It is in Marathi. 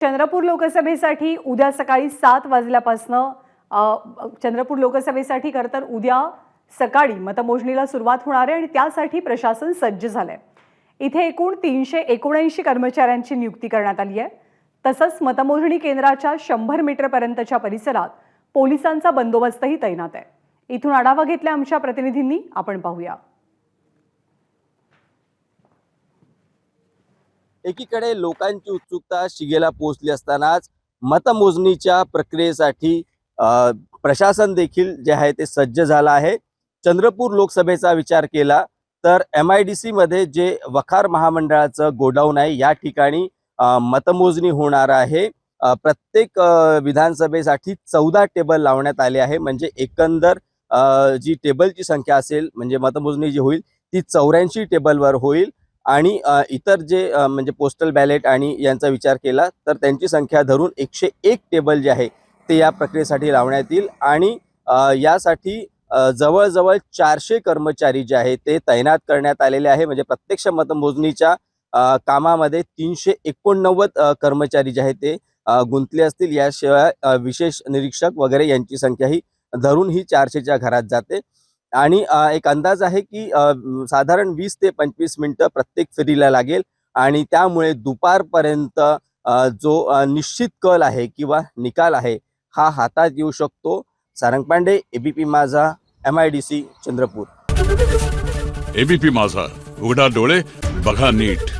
चंद्रपूर लोकसभेसाठी उद्या सकाळी सात वाजल्यापासनं चंद्रपूर लोकसभेसाठी खरं तर उद्या सकाळी मतमोजणीला सुरुवात होणार आहे आणि त्यासाठी प्रशासन सज्ज झालं आहे इथे एकूण तीनशे एकोणऐंशी कर्मचाऱ्यांची नियुक्ती करण्यात आली आहे. तसंच मतमोजणी केंद्राच्या शंभर मीटरपर्यंतच्या परिसरात पोलिसांचा बंदोबस्तही तैनात आहे. इथून आढावा घेतला आमच्या प्रतिनिधींनी आपण पाहूया. एकीकडे लोकांची उत्सुकता शिगेला पोहोचली असतानाच मतमोजणीच्या प्रक्रियेसाठी प्रशासन देखील जे आहे ते सज्ज झालं आहे. चंद्रपूर लोकसभेचा विचार केला तर एम आय डी सीमध्ये जे वखार महामंडळाचं गोडाऊन आहे या ठिकाणी मतमोजणी होणार आहे. प्रत्येक विधानसभेसाठी चौदा टेबल लावण्यात आले आहे. म्हणजे एकंदर जी टेबलची संख्या असेल म्हणजे मतमोजणी जी होईल ती चौऱ्याऐंशी टेबलवर होईल. आणि इतर जे म्हणजे पोस्टल बॅलेट आणि यांचा विचार केला तर त्यांची संख्या धरून एकशे एक टेबल जे आहे ते या प्रक्रियेसाठी लावण्यात येईल आणि यासाठी जवळजवळ चारशे कर्मचारी जे आहे ते तैनात करण्यात आलेले आहे. म्हणजे प्रत्यक्ष मतमोजणीच्या कामामध्ये तीनशे एकोणनव्वद कर्मचारी जे आहेत ते गुंतले असतील. याशिवाय विशेष निरीक्षक वगैरे यांची संख्याही धरून ही चारशेच्या घरात जाते. आणि एक अंदाज आहे की साधारण वीस ते पंचवीस मिनिटं प्रत्येक फेरीला लागेल आणि त्यामुळे दुपारपर्यंत जो निश्चित कल आहे किंवा निकाल आहे हा हातात येऊ शकतो. Sarang Pandey ABP Majha M I D C Chandrapur. ABP Majha उघडा डोळे बघा नीट.